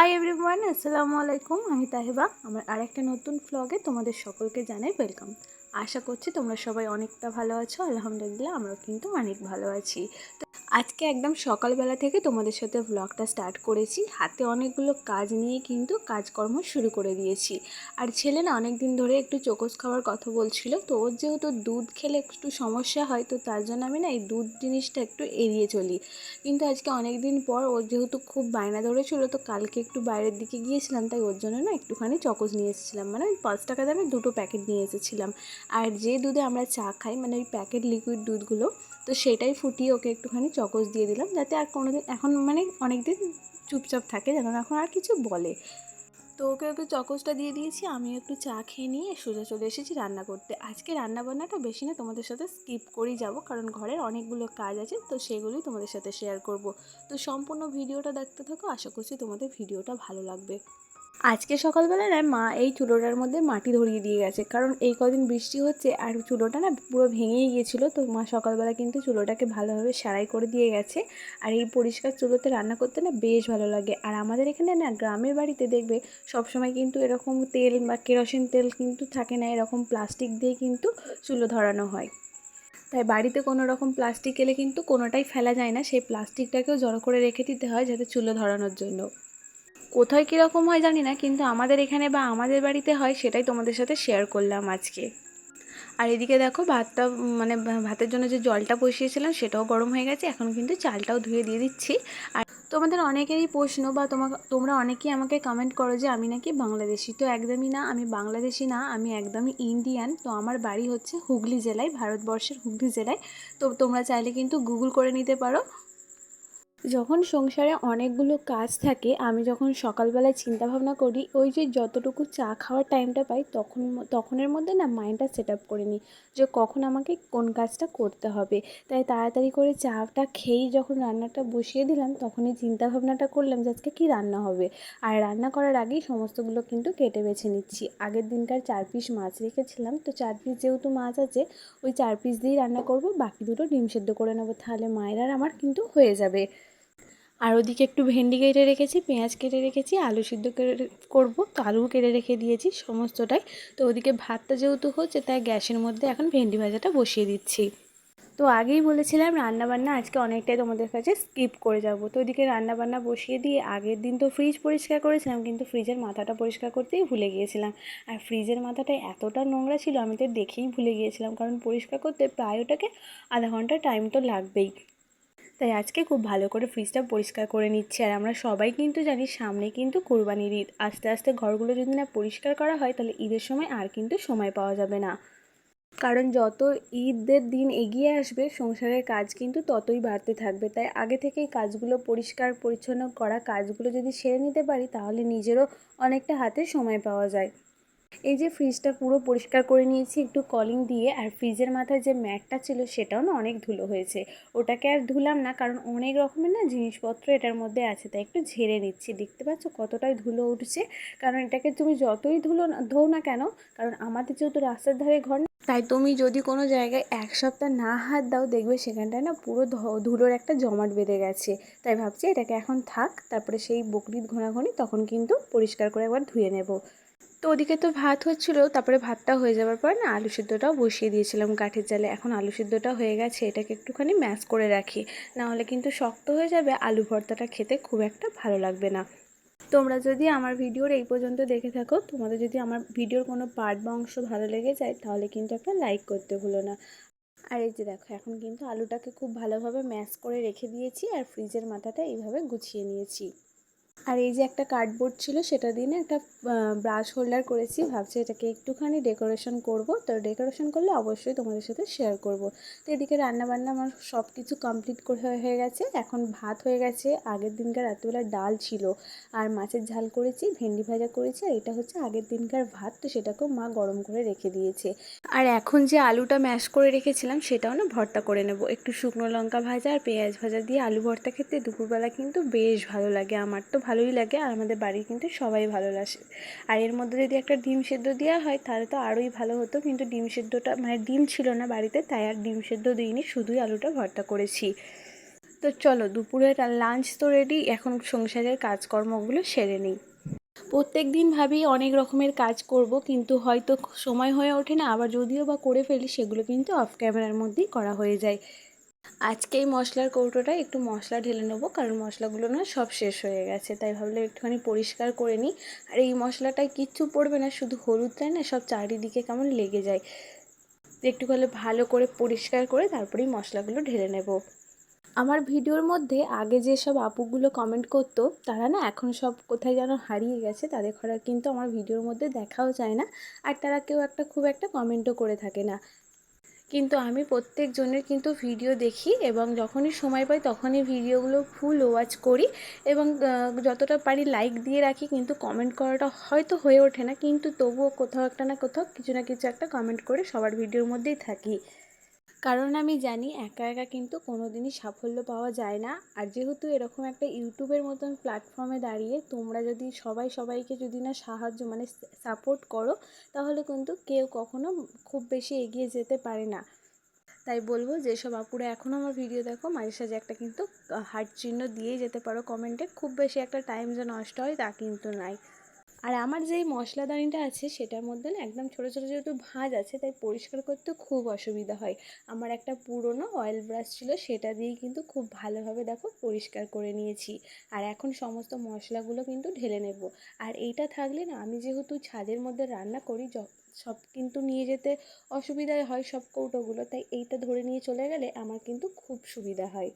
Hi everyone আসসালামু আলাইকুম আমি তাহেবা। আমার আরেকটা নতুন ফ্লগে তোমাদের সকলকে জানাই ওয়েলকাম আশা করছি তোমরা সবাই অনেকটা ভালো আছো। আলহামদুলিল্লাহ, আমরাও কিন্তু অনেক ভালো আছি। আজকে একদম সকালবেলা থেকে তোমাদের সাথে ব্লগটা স্টার্ট করেছি। হাতে অনেকগুলো কাজ নিয়ে কিন্তু কাজকর্ম শুরু করে দিয়েছি। আর ছেলে না অনেক দিন ধরে একটু চোকস খাওয়ার কথা বলছিল, তো ওর যেহেতু দুধ খেলে একটু সমস্যা হয়, তো তার জন্য আমি না এই দুধ জিনিসটা একটু এড়িয়ে চলি। কিন্তু আজকে অনেক দিন পর ওর যেহেতু খুব বায়না ধরেছিল, তো কালকে একটু বাইরের দিকে গিয়েছিলাম, তাই ওর জন্য না একটুখানি চকোস নিয়ে এসেছিলাম। মানে ওই পাঁচ টাকা দামে দুটো প্যাকেট নিয়ে এসেছিলাম। আর যে দুধে আমরা চা খাই মানে ওই প্যাকেট লিকুইড দুধগুলো, তো সেটাই ফুটিয়ে ওকে একটুখানি চকোস দিয়ে দিলাম যাতে আর কোনো দিন এখন মানে অনেক দিন চুপচাপ থাকে যেন এখন আর কিছু বলে। তো ওকে একটু চকোসটা দিয়ে দিয়েছি আমি একটু চা খেয়ে নিয়ে সোজা চলে এসেছি রান্না করতে। আজকে রান্না বান্নাটা বেশি না, তোমাদের সাথে স্কিপ করেই যাব, কারণ ঘরের অনেকগুলো কাজ আছে, তো সেগুলোই তোমাদের সাথে শেয়ার করব। তো সম্পূর্ণ ভিডিওটা দেখতে থাকো, আশা করছি তোমাদের ভিডিওটা ভালো লাগবে। আজকে সকালবেলা না মা এই চুলোটার মধ্যে মাটি ধরিয়ে দিয়ে গেছে। কারণ এই কদিন বৃষ্টি হচ্ছে আর চুলোটা না পুরো ভেঙেই গিয়েছিল, তো মা সকালবেলা কিন্তু চুলোটাকে ভালোভাবে সারাই করে দিয়ে গেছে। আর এই পরিষ্কার চুলোতে রান্না করতে না বেশ ভালো লাগে। আর আমাদের এখানে না গ্রামের বাড়িতে দেখবে সবসময় কিন্তু এরকম তেল বা কেরোসিন তেল কিন্তু থাকে না, এরকম প্লাস্টিক দিয়ে কিন্তু চুলো ধরানো হয়। তাই বাড়িতে কোনো রকম প্লাস্টিক এলে কিন্তু কোনোটাই ফেলা যায় না, সেই প্লাস্টিকটাকেও জড়ো করে রেখে দিতে হয় যাতে চুলো ধরানোর জন্য। কোথায় কীরকম হয় জানি না, কিন্তু আমাদের এখানে বা আমাদের বাড়িতে হয়, সেটাই তোমাদের সাথে শেয়ার করলাম আজকে। আর এদিকে দেখো, ভাতটা মানে ভাতের জন্য যে জলটা বসিয়েছিলাম, সেটাও গরম হয়ে গেছে, এখন কিন্তু চালটাও ধুয়ে দিয়ে দিচ্ছি। আর তোমাদের অনেকেরই প্রশ্ন বা তোমাকে তোমরা অনেকেই আমাকে কমেন্ট করো যে আমি নাকি বাংলাদেশি। তো একদমই না, আমি বাংলাদেশি না, আমি একদমই ইন্ডিয়ান তো আমার বাড়ি হচ্ছে হুগলি জেলায়, ভারতবর্ষের হুগলি জেলায়। তো তোমরা চাইলে কিন্তু গুগল করে নিতে পারো। যখন সংসারে অনেকগুলো কাজ থাকে, আমি যখন সকালবেলায় চিন্তাভাবনা করি, ওই যে যতটুকু চা খাওয়ার টাইমটা পাই, তখন, তখনের মধ্যে না মাইন্ডটা সেট আপ করে নিই যে কখন আমাকে কোন কাজটা করতে হবে। তাই তাড়াতাড়ি করে চাটা খেয়েই যখন রান্নাটা বসিয়ে দিলাম, তখনই চিন্তাভাবনাটা করলাম যে আজকে কী রান্না হবে। আর রান্না করার আগেই সমস্তগুলো কিন্তু কেটে বেছে নিচ্ছি। আগের দিনকার চার পিস মাছ রেখেছিলাম, তো চার পিস যেহেতু মাছ আছে, ওই চার পিস দিয়েই রান্না করব, বাকি দুটো ডিম সেদ্ধ করে নেব, তাহলে মায়ের আর আমার কিন্তু হয়ে যাবে। আর ওদিকে একটু ভেন্ডি কেটে রেখেছি, পেঁয়াজ কেটে রেখেছি, আলু সিদ্ধ করে করব তো আলু কেটে রেখে দিয়েছি সমস্তটাই। তো ওদিকে ভাতটা যেহেতু হচ্ছে, তাই গ্যাসের মধ্যে এখন ভেন্ডি ভাজাটা বসিয়ে দিচ্ছি। তো আগেই বলেছিলাম, রান্নাবান্না আজকে অনেকটাই তোমাদের কাছে স্কিপ করে যাব। তো ওদিকে রান্নাবান্না বসিয়ে দিয়ে, আগের দিন তো ফ্রিজ পরিষ্কার করেছিলাম, কিন্তু ফ্রিজের মাথাটা পরিষ্কার করতেই ভুলে গিয়েছিলাম। আর ফ্রিজের মাথাটা এতটা নোংরা ছিল, আমি তো দেখেই ভুলে গিয়েছিলাম, কারণ পরিষ্কার করতে প্রায় ওটাকে আধা ঘণ্টা টাইম তো লাগবেই। তাই আজকে খুব ভালো করে ফ্রিজটা পরিষ্কার করে নিচ্ছি। আর আমরা সবাই কিন্তু জানি সামনে কিন্তু কোরবানির ঈদ। আস্তে আস্তে ঘরগুলো যদি না পরিষ্কার করা হয়, তাহলে ঈদের সময় আর কিন্তু সময় পাওয়া যাবে না। কারণ যত ঈদের দিন এগিয়ে আসবে, সংসারের কাজ কিন্তু ততই বাড়তে থাকবে। তাই আগে থেকেই কাজগুলো পরিষ্কার, পরিচ্ছন্ন করা কাজগুলো যদি সেরে নিতে পারি, তাহলে নিজেরও অনেকটা হাতে সময় পাওয়া যায়। এই যে ফ্রিজটা পুরো পরিষ্কার করে নিয়েছি, একটু কলিং দিয়ে, আর ফ্রিজের মাথায় যে ম্যাটটা ছিল সেটাও না অনেক ধুলো হয়েছে। ওটাকে আর ধুলাম না, কারণ অনেক রকমের না জিনিসপত্র এটার মধ্যে আছে, তাই একটু ঝেড়ে নিচ্ছি। দেখতে পাচ্ছ কতটাই ধুলো উঠছে, কারণ এটাকে তুমি যতই ধুলো না, ধোও না কেন, কারণ আমাদের যেহেতু রাস্তার ধারে ঘর তাই তুমি যদি কোনো জায়গায় এক সপ্তাহ না হাত দাও, দেখবে সেখানটায় না পুরো ধুলোর একটা জমাট বেঁধে গেছে। তাই ভাবছি এটাকে এখন থাক, তারপরে সেই বকরিদ ঘোনাঘনি তখন কিন্তু পরিষ্কার করে একবার ধুয়ে নেব। তো ওদিকে তো ভাত হচ্ছিল, তারপরে ভাতটা হয়ে যাওয়ার পর না আলু সিদ্ধটাও বসিয়ে দিয়েছিলাম কাঠের জালে। এখন আলু সিদ্ধটা হয়ে গেছে, এটাকে একটুখানি ম্যাশ করে রাখি। নাহলে কিন্তু শক্ত হয়ে যাবে, আলু ভর্তাটা খেতে খুব একটা ভালো লাগবে না। তোমরা যদি আমার ভিডিওর এই পর্যন্ত দেখে থাকো, তোমাদের যদি আমার ভিডিওর কোনো পার্ট বা অংশ ভালো লেগে যায়, তাহলে কিন্তু একটা লাইক করতে ভুলো না। আর এই যে দেখো, এখন কিন্তু আলুটাকে খুব ভালোভাবে ম্যাশ করে রেখে দিয়েছি, আর ফ্রিজের মাথাটা এইভাবে গুছিয়ে নিয়েছি। আর এই যে একটা কার্ডবোর্ড ছিল, সেটা দিয়ে একটা ব্রাশ হোল্ডার করেছি। ভাবছি এটাকে একটুখানি ডেকোরেশন করব। তো ডেকোরেশন করলে অবশ্যই তোমাদের সাথে শেয়ার করব। তো এদিকে রান্নাবান্না আমার সব কিছু কমপ্লিট করে হয়ে গেছে। এখন ভাত হয়ে গেছে। আগের দিনকার রাত্রিবেলা ডাল ছিল। আর মাছের ঝাল করেছি, ভেন্ডি ভাজা করেছি। আর এটা হচ্ছে আগের দিনকার ভাত। তো সেটাকেও মা গরম করে রেখে দিয়েছে। আর এখন যে আলুটা ম্যাশ করে রেখেছিলাম, সেটাও না ভর্তা করে নেব। একটু শুকনো লঙ্কা ভাজা আর পেঁয়াজ ভাজা দিয়ে আলু ভর্তা খেতে দুপুরবেলা কিন্তু বেশ ভালো লাগে। আমার তো ভালোই লাগে আর আমাদের বাড়ির কিন্তু সবাই ভালোবাসে আর এর মধ্যে যদি একটা ডিম সেদ্ধ দেওয়া হয় তাহলে তো আরোই ভালো হতো। কিন্তু ডিম সেদ্ধটা মানে ডিম ছিল না বাড়িতে, তাই আর ডিম সেদ্ধ দিইনি, শুধুই আলুটা ভর্তা করেছি। তো চলো দুপুরের লাঞ্চ তো রেডি এখন সংসারের কাজকর্মগুলো সেরে নিই। প্রত্যেক দিন ভাবি অনেক রকমের কাজ করব, কিন্তু হয়তো সময় হয়ে ওঠে না, আবার যদিও বা করে ফেলি, সেগুলো কিন্তু অফ ক্যামেরার মধ্যেই করা হয়ে যায়। আজকে এই মশলার কৌটোটায় একটু মশলা ঢেলে নেব, কারণ মশলাগুলো না সব শেষ হয়ে গেছে, তাই ভাবলাম একটুখানি পরিষ্কার করে নিই। আর এই মশলাটায় কিচ্ছু পড়বে না, শুধু হলুদটাই না, সব চারিদিকে কেমন লেগে যায়। একটু করে ভালো করে পরিষ্কার করে তারপরেই মশলাগুলো ঢেলে নেব। আমার ভিডিওর মধ্যে আগে যেসব আপুগুলো কমেন্ট করতো, তারা না এখন সব কোথায় যেন হারিয়ে গেছে, তাদের ঘরে কিন্তু আমার ভিডিওর মধ্যে দেখাও যায় না। আর তারা কেউ একটা খুব একটা কমেন্টও করে থাকে না। কিন্তু আমি প্রত্যেকজনের কিন্তু ভিডিও দেখি এবং যখনই সময় পাই তখনই ভিডিওগুলো ফুল ওয়াচ করি এবং যতটা পারি লাইক দিয়ে রাখি কিন্তু কমেন্ট করাটা হয়তো হয়ে ওঠে না, কিন্তু তবুও কোথাও একটা না কোথাও কিছু না কিছু একটা কমেন্ট করে সবার ভিডিওর মধ্যেই থাকি। কারণ আমি জানি একা একা কিন্তু কোনো দিনই সাফল্য পাওয়া যায় না। আর যেহেতু এরকম একটা ইউটিউবের মতন প্ল্যাটফর্মে দাঁড়িয়ে তোমরা যদি সবাই সবাইকে যদি না সাহায্য মানে সাপোর্ট করো, তাহলে কিন্তু কেউ কখনো খুব বেশি এগিয়ে যেতে পারে না। তাই বলব যেসব আপুরা এখনও আমার ভিডিও দেখো মাঝে সাঝে একটা কিন্তু হার্ট চিহ্ন দিয়েই যেতে পারো কমেন্টে খুব বেশি একটা টাইম যে নষ্ট হয় তা কিন্তু নাই আর আমার যেই মশলাদানিটা আছে, সেটার মধ্যে না একদম ছোটো ছোটো যেহেতু ভাঁজ আছে, তাই পরিষ্কার করতে খুব অসুবিধা হয়। আমার একটা পুরনো অয়েল ব্রাশ ছিল, সেটা দিয়েই কিন্তু খুব ভালোভাবে দেখো পরিষ্কার করে নিয়েছি। আর এখন সমস্ত মশলাগুলো কিন্তু ঢেলে নেব। আর এইটা থাকলে না, আমি যেহেতু ছাদের মধ্যে রান্না করি সব কিন্তু নিয়ে যেতে অসুবিধায় হয় সব কৌটোগুলো, তাই এইটা ধরে নিয়ে চলে গেলে আমার কিন্তু খুব সুবিধা হয়।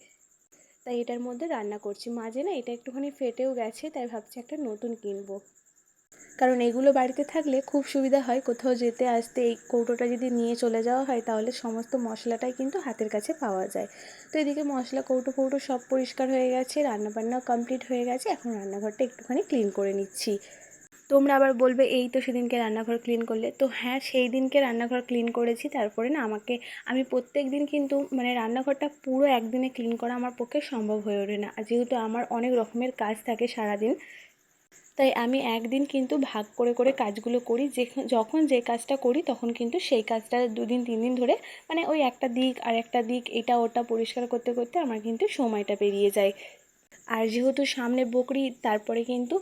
তাই এটার মধ্যে রান্না করছি। মাঝে না এটা একটুখানি ফেটেও গেছে, তাই ভাবছি একটা নতুন কিনবো। কারণ এগুলো বাড়িতে থাকলে খুব সুবিধা হয় কোথাও যেতে, আসতে, এই কৌটোটা যদি নিয়ে চলে যাওয়া হয় তাহলে সমস্ত মশলাটাই কিন্তু হাতের কাছে পাওয়া যায়। তো এদিকে মশলা, কৌটো কৌটো সব পরিষ্কার হয়ে গেছে, রান্নাবান্নাও কমপ্লিট হয়ে গেছে, এখন রান্নাঘরটা একটুখানি ক্লিন করে নিচ্ছি। তোমরা আবার বলবে, এই তো সেদিনকে রান্নাঘর ক্লিন করলে। তো হ্যাঁ সেই দিনকে রান্নাঘর ক্লিন করেছি, তারপরে না আমাকে, আমি প্রত্যেক দিন কিন্তু মানে রান্নাঘরটা পুরো একদিনে ক্লিন করা আমার পক্ষে সম্ভব হয়ে ওঠে না। যেহেতু আমার অনেক রকমের কাজ থাকে সারাদিন তাই আমি একদিন কিন্তু ভাগ করে করে কাজগুলো করি যে যখন যে কাজটা করি তখন কিন্তু সেই কাজটা দুদিন, তিন দিন ধরে মানে ওই একটা দিক আর একটা দিক, এটা ওটা পরিষ্কার করতে করতে আমার কিন্তু সময়টা পেরিয়ে যায়। আর যেহেতু সামনে বকরি, তারপরে কিন্তু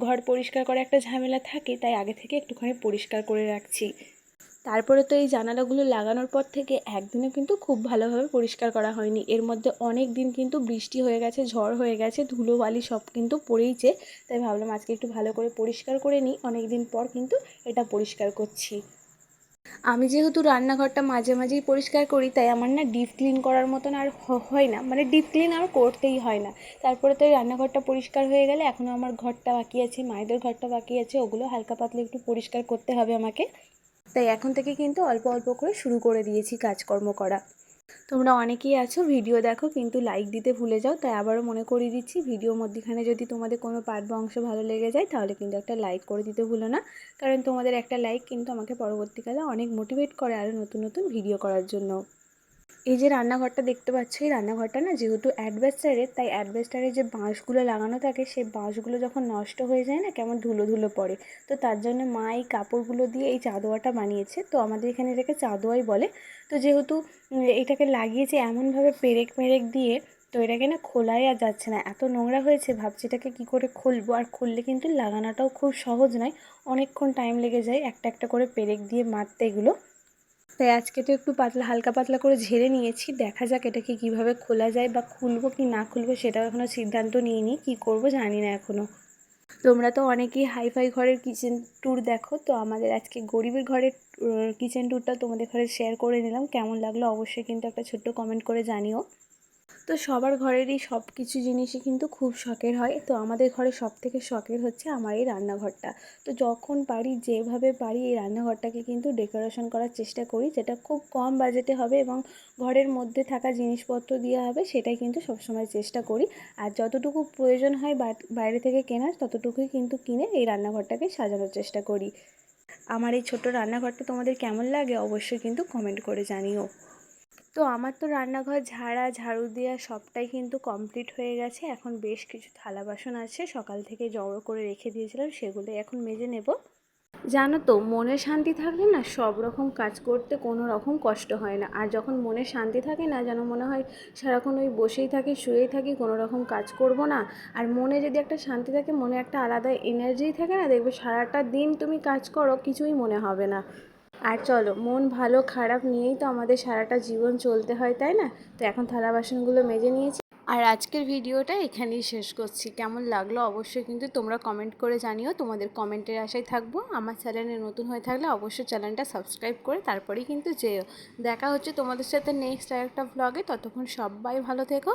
ঘর পরিষ্কার করা একটা ঝামেলা থাকে, তাই আগে থেকে একটুখানি পরিষ্কার করে রাখছি। তারপরে তো এই জানালাগুলো লাগানোর পর থেকে একদিনও কিন্তু খুব ভালোভাবে পরিষ্কার করা হয়নি। এর মধ্যে অনেক দিন কিন্তু বৃষ্টি হয়ে গেছে, ঝড় হয়ে গেছে ধুলো বালি সব কিন্তু পড়েইছে। তাই ভাবলাম আজকে একটু ভালো করে পরিষ্কার করে নিই। অনেক দিন পর কিন্তু এটা পরিষ্কার করছি। আমি যেহেতু রান্নাঘরটা মাঝে মাঝেই পরিষ্কার করি, তাই আমার না ডিপ ক্লিন করার মতন আর হয় না। মানে ডিপ ক্লিন আমার করতেই হয় না। তারপরে তো রান্নাঘরটা পরিষ্কার হয়ে গেলে এখনও আমার ঘরটা বাকি আছে, মায়েদের ঘরটা বাকি আছে, ওগুলো হালকা পাতলা একটু পরিষ্কার করতে হবে আমাকে। তাই এখন থেকে কিন্তু অল্প অল্প করে শুরু করে দিয়েছি কাজকর্ম করা। তোমরা অনেকেই আছো, ভিডিও দেখো, কিন্তু লাইক দিতে ভুলে যাও, তাই আবারও মনে করিয়ে দিচ্ছি ভিডিও মধ্যখানে যদি তোমাদের কোনো পার্ট বা অংশ ভালো লেগে যায়, তাহলে কিন্তু একটা লাইক করে দিতে ভুলো না। কারণ তোমাদের একটা লাইক কিন্তু আমাকে পরবর্তীকালে অনেক মোটিভেট করে আরও নতুন নতুন ভিডিও করার জন্য। এই যে রান্নাঘরটা দেখতে পাচ্ছ, এই রান্নাঘরটা না যেহেতু অ্যাডভেস্টারের, তাই অ্যাডভেস্টারের যে বাঁশগুলো লাগানো থাকে, সেই বাঁশগুলো যখন নষ্ট হয়ে যায় না, কেমন ধুলো ধুলো পড়ে। তো তার জন্য মা এই কাপড়গুলো দিয়ে এই চাদোয়াটা বানিয়েছে। তো আমাদের এখানে এটাকে চাদোয়াই বলে। তো যেহেতু এটাকে লাগিয়েছে এমনভাবে পেরেক পেরেক দিয়ে, তো এটাকে না খোলাই আর যাচ্ছে না। এত নোংরা হয়েছে, ভাবছি এটাকে কী করে খুলবো। আর খুললে কিন্তু লাগানোটাও খুব সহজ নয়। অনেকক্ষণ টাইম লেগে যায় একটা একটা করে পেরেক দিয়ে মারতে এগুলো। তাই আজকে তো একটু পাতলা, হালকা পাতলা করে ঝেড়ে নিয়েছি। দেখা যাক এটাকে কীভাবে খোলা যায় বা খুলবো কি না খুলবো সেটাও এখনও সিদ্ধান্ত নিইনি। কী করব জানি না এখনও তোমরা তো অনেকেই হাইফাই ঘরের কিচেন ট্যুর দেখো, তো আমাদের আজকে গরিবের ঘরের কিচেন ট্যুরটা তোমাদের ঘরে শেয়ার করে নিলাম। কেমন লাগল অবশ্যই কিন্তু একটা ছোট্ট কমেন্ট করে জানিও। তো সবার ঘরেরই সব কিছু জিনিসই কিন্তু খুব শখের হয়। তো আমাদের ঘরে সব থেকে শখের হচ্ছে আমার এই রান্নাঘরটা। তো যখন পারি, যেভাবে পারি এই রান্নাঘরটাকে কিন্তু ডেকোরেশন করার চেষ্টা করি, যেটা খুব কম বাজেটে হবে এবং ঘরের মধ্যে থাকা জিনিসপত্র দেওয়া হবে, সেটাই কিন্তু সবসময় চেষ্টা করি। আর যতটুকু প্রয়োজন হয় বাইরে থেকে কেনার, ততটুকুই কিন্তু কিনে এই রান্নাঘরটাকে সাজানোর চেষ্টা করি। আমার এই ছোট্ট রান্নাঘরটা তোমাদের কেমন লাগে অবশ্যই কিন্তু কমেন্ট করে জানিও। তো আমার তো রান্নাঘর ঝাড়া, ঝাড়ু দেওয়া সবটাই কিন্তু কমপ্লিট হয়ে গেছে। এখন বেশ কিছু থালা বাসন আছে, সকাল থেকে জড়ো করে রেখে দিয়েছিলাম সেগুলো এখন মেজে নেব। জানো তো মনে শান্তি থাকলে না সব রকম কাজ করতে কোনো রকম কষ্ট হয় না। আর যখন মনে শান্তি থাকে না, যেন মনে হয় সারাক্ষণ ওই বসেই থাকি, শুয়েই থাকি, কোনো রকম কাজ করব না। আর মনে যদি একটা শান্তি থাকে, মনে একটা আলাদা এনার্জি থাকে না, দেখবে সারাটা দিন তুমি কাজ করো, কিছুই মনে হবে না। আর চলো, মন ভালো খারাপ নিয়েই তো আমাদের সারাটা জীবন চলতে হয়, তাই না? তো এখন থালা বাসনগুলো মেজে নিয়েছি। আর আজকের ভিডিওটা এখানেই শেষ করছি। কেমন লাগল অবশ্যই কিন্তু তোমরা কমেন্ট করে জানিও। তোমাদের কমেন্টের আশায় থাকব। আমার চ্যানেলে নতুন হয়ে থাকলে অবশ্যই চ্যানেলটা সাবস্ক্রাইব করে তারপরেই কিন্তু যেও। দেখা হচ্ছে তোমাদের সাথে নেক্সট আর একটা ব্লগে ততক্ষণ সবাই ভালো থেকো।